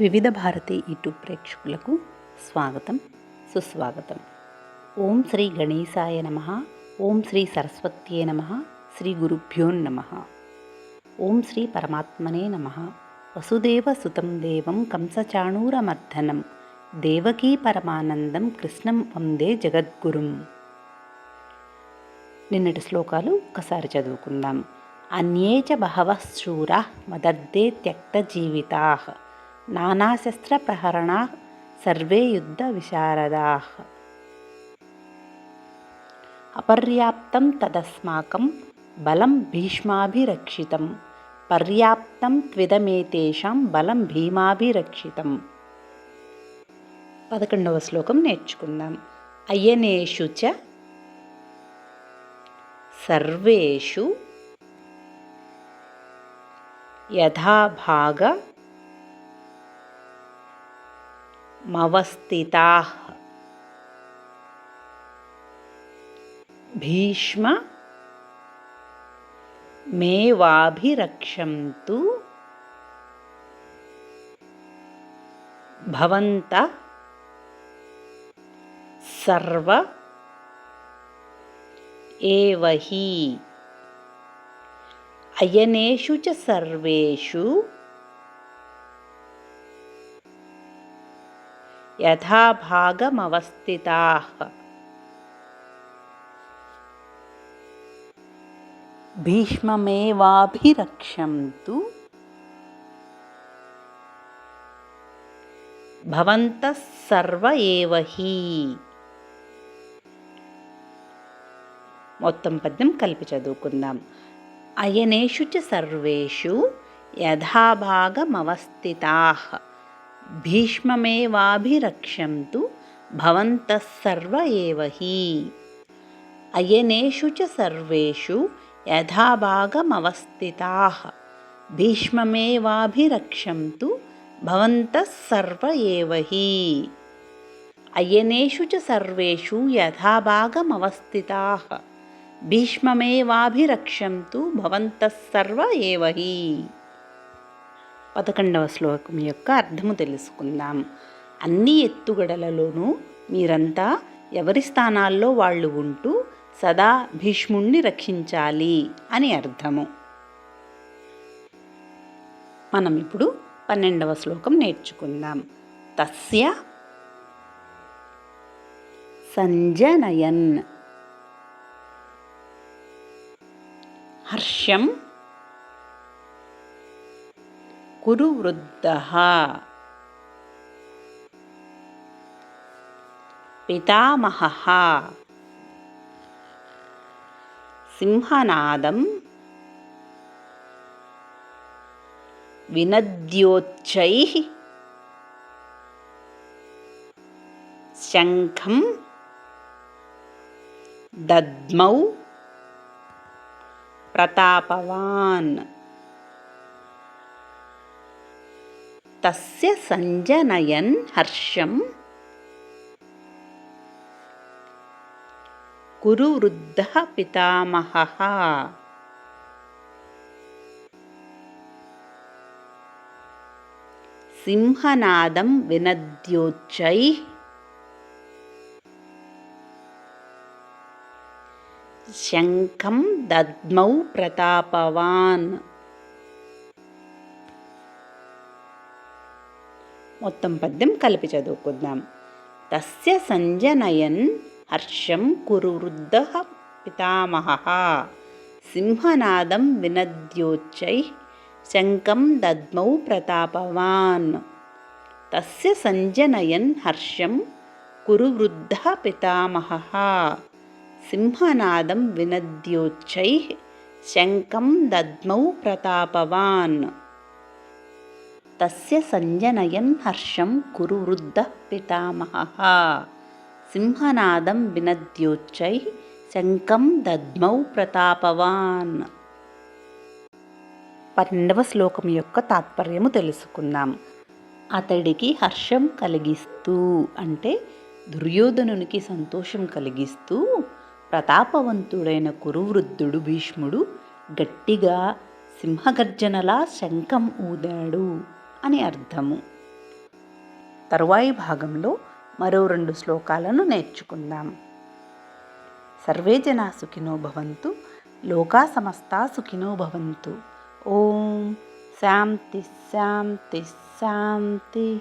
వివిధ భారతి యూట్యూబ్ ప్రేక్షకులకు స్వాగతం సుస్వాగతం. ఓం శ్రీ గణేశాయ నమ ఓం శ్రీ సరస్వత్యే నమ శ్రీ గురుభ్యో నమ. ఓం శ్రీ పరమాత్మనే నమ. వసుదేవ సుతం దేవం కంసచాణూరమర్దనం దేవకీ పరమానందం కృష్ణం వందే జగద్గురుం. నిన్నటి శ్లోకాలు ఒకసారి చదువుకుందాం. అన్యే చ బహవః మదర్దే త్యక్త జీవితా. నానాశస్త్రప్రహరణా సర్వే యుద్ధ విశారదా అపర్యాప్తం తదస్మాకం బలం భీష్మాభిరక్షితం పర్యాప్తం త్విదమేతేషాం బలం భీమాభిరక్షితం పదకొండవ శ్లోకం నేర్చుకుందాం అయనేషు చ సర్వేషు యథాభాగ मवस्थिताः। भीष्म मेवाभिरक्षन्तु। भवन्त सर्व एव हि। अयनेषु च सर्वेषु యథాభాగమవస్థితాః. భీష్మమేవాభిరక్షంతు. భవంతః సర్వ ఏవ హి. మొత్తం పద్యం కలిపి చదువుకుందాం. అయనేషు చ సర్వేషు యథాభాగమవస్థితాః. भीष्ममेवाभिरक्षन्तु भवन्तः सर्व एव हि। अयनेषु च सर्वेषु यथाभागमवस्थिताः। भीष्ममेवाभिरक्षन्तु भवन्तः सर्व एव हि। अयनेषु च सर्वेषु यथाभागमवस्थिताः। भीष्ममेवाभिरक्षन्तु भवन्तः सर्व एव हि। పదకొండవ శ్లోకం యొక్క అర్థము తెలుసుకుందాం. అన్ని ఎత్తుగడలలోనూ మీరంతా ఎవరి స్థానాల్లో వాళ్ళు ఉంటూ సదా భీష్ముణ్ణి రక్షించాలి అని అర్థము. మనం ఇప్పుడు పన్నెండవ శ్లోకం నేర్చుకుందాం. తస్య సంజనయన్. హర్షం కురు వృద్ధ పితామహ. సింహనాదం వినద్యోచ్చై. శంఖం దద్మౌ ప్రతాపవాన్. तस्य सञ्जनयन् हर्षम्। कुरुवृद्धः पितामहः। सिंहनादं विनद्योच्चैः। शङ्खं दद्मौ प्रतापवान्। మొత్తం పద్యం కలిపి చదువుకుందాం. తస్య సంజనయన్ హర్షం కురు వృద్ధ పితామహ. సింహనాదం వినద్యోచ్చై శంఖం దద్మౌ ప్రతాపవాన్. తస్య సంజనయన్ హర్షం కురు వృద్ధ పితామహ. సింహనాదం వినద్యోచ్చై శంఖం దద్మౌ ప్రతాపవాన్. తస్య సంజనయన్ హర్షం కురు వృద్ధ పితామహ. సింహనాదం వినద్యోచ్చై శంఖం దద్మౌ ప్రతాపవాన్. పన్నెండవ శ్లోకం యొక్క తాత్పర్యము తెలుసుకుందాం. అతడికి హర్షం కలిగిస్తూ అంటే దుర్యోధనునికి సంతోషం కలిగిస్తూ ప్రతాపవంతుడైన కురువృద్ధుడు భీష్ముడు గట్టిగా సింహగర్జనలా శంఖం ఊదాడు. అని అర్థము. తరువాయి భాగంలో మరో రెండు శ్లోకాలను నేర్చుకుందాం. సర్వే జనా సుఖినో భవంతు లోకా సమస్తా సుఖినో భవంతు. ఓం శాంతి శాంతి శాంతి.